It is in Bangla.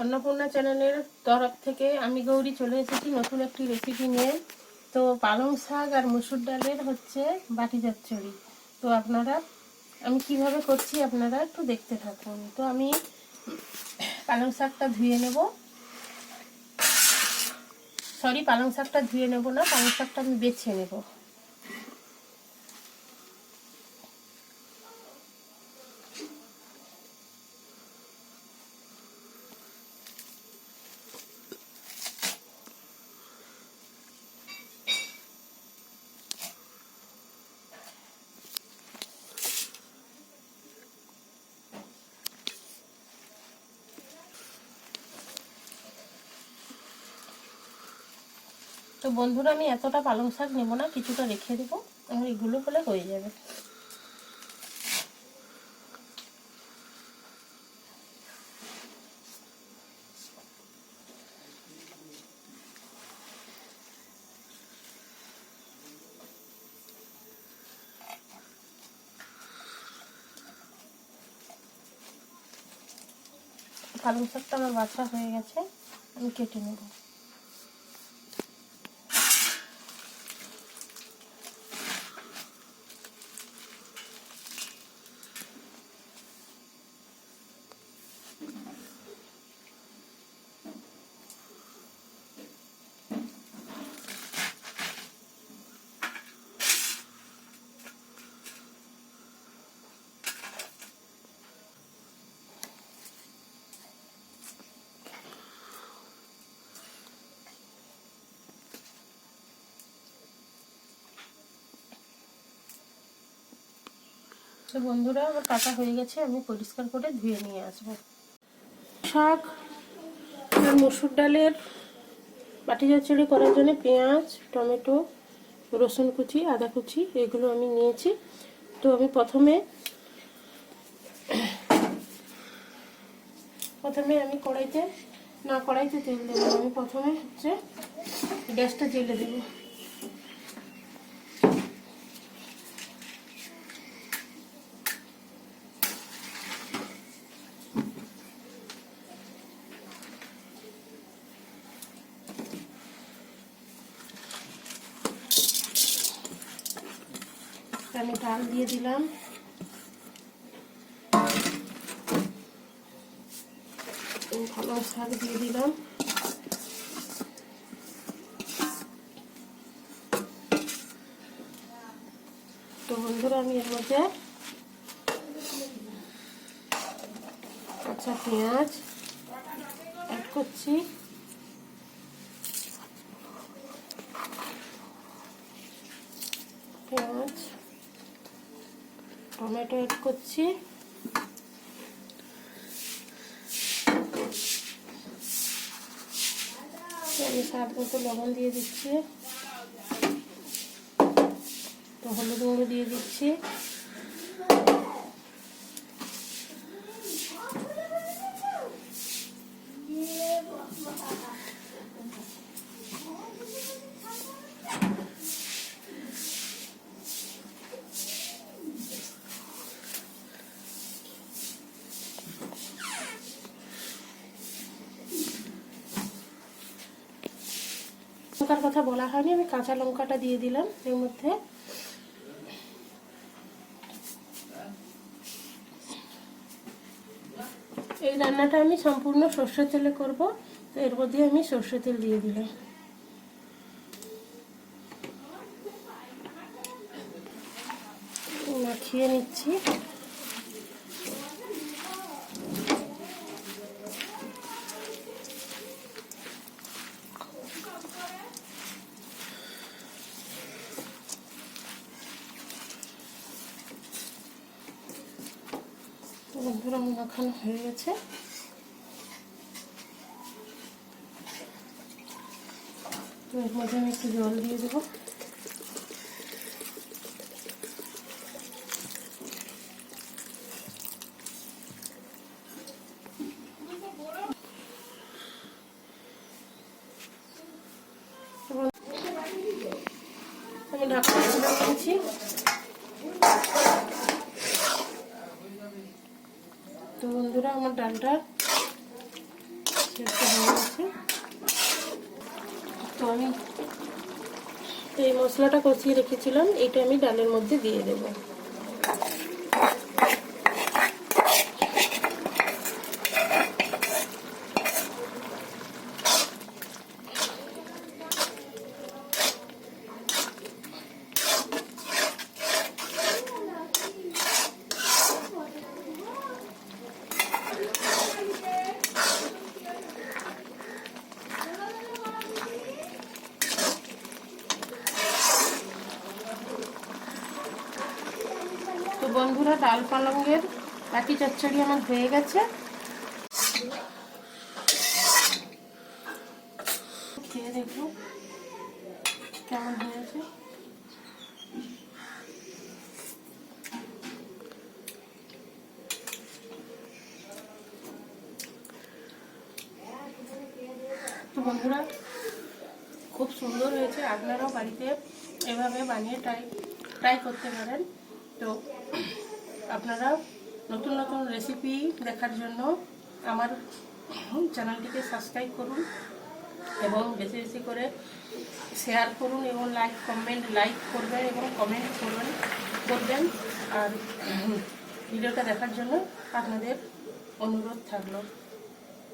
অন্নপূর্ণা চ্যানেলের তরফ থেকে আমি গৌরী চলে এসেছি নতুন একটি রেসিপি নিয়ে। তো পালং শাক আর মুসুর ডালের হচ্ছে বাটি চচ্চড়ি। তো আপনারা, আমি কীভাবে করছি আপনারা একটু দেখতে থাকুন। তো আমি পালং শাকটা ধুয়ে নেব। সরি পালং শাকটা ধুয়ে নেব না, পালং শাকটা আমি বেছে নেব। তো বন্ধুরা, আমি এতটা পালং শাক নেব না, কিছুটা রেখে দেবো আমার এগুলো হলে হয়ে যাবে। পালং শাকটা আমার বাছা হয়ে গেছে, আমি কেটে নেব। তো বন্ধুরা, আমার কাটা হয়ে গেছে, আমি পরিষ্কার করে ধুয়ে নিয়ে আসব। শাক আর মসুর ডালের বাটি চচ্চড়ি করার জন্য পেঁয়াজ, টমেটো, রসুন কুচি, আদা কুচি, এগুলো আমি নিয়েছি। তো আমি প্রথমে প্রথমে আমি কড়াইতে, না কড়াইতে তেল দেবো, আমি প্রথমে হচ্ছে গ্যাসটা জেলে দেবো। আমি ডাল দিয়ে দিলাম। ভালো শাক দিয়ে দিলাম। তো বন্ধুরা, আমি এর মধ্যে আচ্ছা পেঁয়াজ অ্যাড করছি পেঁয়াজ টমেটো অ্যাড করছি। স্বাদ মতো লবণ দিয়ে দিচ্ছি। তো হলুদ গুঁড়ো দিয়ে দিচ্ছি। কথা বলা হয়নি, আমি কাঁচা লঙ্কাটা দিয়ে দিলাম এর মধ্যে। এই রান্নাটা আমি সম্পূর্ণ সর্ষের তেলে করব, তো এর মধ্যে আমি সর্ষের তেল দিয়ে দিলাম। মাখিয়ে নিচ্ছি। আমার মাখানো হয়ে গেছে। তো এর মধ্যে আমি একটু জল দিয়ে দেবো। ঢাকা দিয়েছি তো বন্ধুরা আমার ডালটা তো আমি এই মশলাটা কষিয়ে রেখেছিলাম এটা আমি ডালের মধ্যে দিয়ে দেব। বন্ধুরা, ডাল পালঙ্গের বাটি চচ্চড়ি আমার হয়ে গেছে। কেমন হয়েছে। তো বন্ধুরা, খুব সুন্দর হয়েছে। আপনারাও বাড়িতে এভাবে বানিয়ে ট্রাই ট্রাই করতে পারেন। তো আপনারা নতুন নতুন রেসিপি দেখার জন্য আমার চ্যানেলটিকে সাবস্ক্রাইব করুন এবং বেশি বেশি করে শেয়ার করুন এবং লাইক কমেন্ট লাইক করবেন এবং কমেন্ট করবেন করবেন। আর ভিডিওটা দেখার জন্য আপনাদের অনুরোধ থাকল।